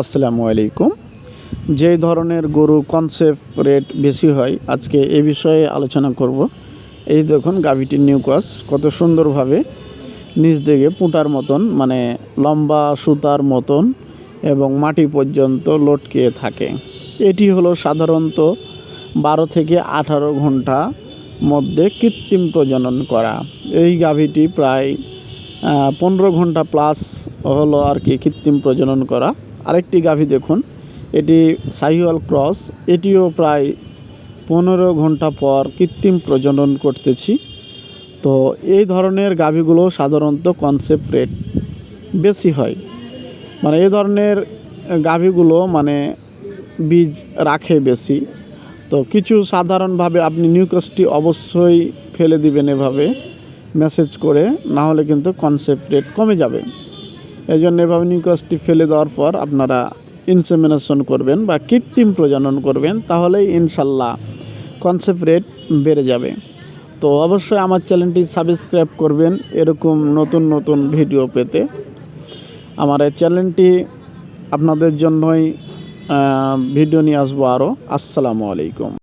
আসসালামু আলাইকুম। যেই ধরনের গরু কনসেপ্ট রেট বেশি হয়, আজকে এ বিষয়ে আলোচনা করব। এই দেখুন, গাভিটির নিউকাস কত সুন্দরভাবে নিচ দিকে পুঁটার মতন মানে লম্বা সুতার মতন এবং মাটি পর্যন্ত লটকে থাকে। এটি হলো সাধারণত বারো থেকে আঠারো ঘণ্টা মধ্যে কৃত্রিম প্রজনন করা। এই গাভিটি প্রায় পনেরো ঘণ্টা প্লাস হলো আর কি কৃত্রিম প্রজনন করা। আরেকটি গাভী দেখুন, এটি সাহিওয়াল ক্রস, এটিও প্রায় পনেরো ঘণ্টা পর কৃত্রিম প্রজনন করতেছি। তো এই ধরনের গাভীগুলো সাধারণত কনসেপ্ট রেট বেশি হয়। মানে এই ধরনের গাভীগুলো মানে বীজ রাখে বেশি। তো কিছু সাধারণভাবে আপনি নিউকাসটি অবশ্যই ফেলে দিবেন এভাবে। মেসেজ করে না হলে কিন্তু কনসেপ্ট রেট কমে যাবে। এই জন্য এভাবে নিউকাসটি ফেলে দেওয়ার পর আপনারা ইনসেমিনেশন করবেন বা কৃত্রিম প্রজনন করবেন, তাহলেই ইনশাল্লাহ কনসেপ্ট রেট বেড়ে যাবে। তো অবশ্যই আমার চ্যানেলটি সাবস্ক্রাইব করবেন এরকম নতুন নতুন ভিডিও পেতে। আমার এই চ্যানেলটি আপনাদের জন্যই ভিডিও নিয়ে আসব আরও আসসালামু আলাইকুম।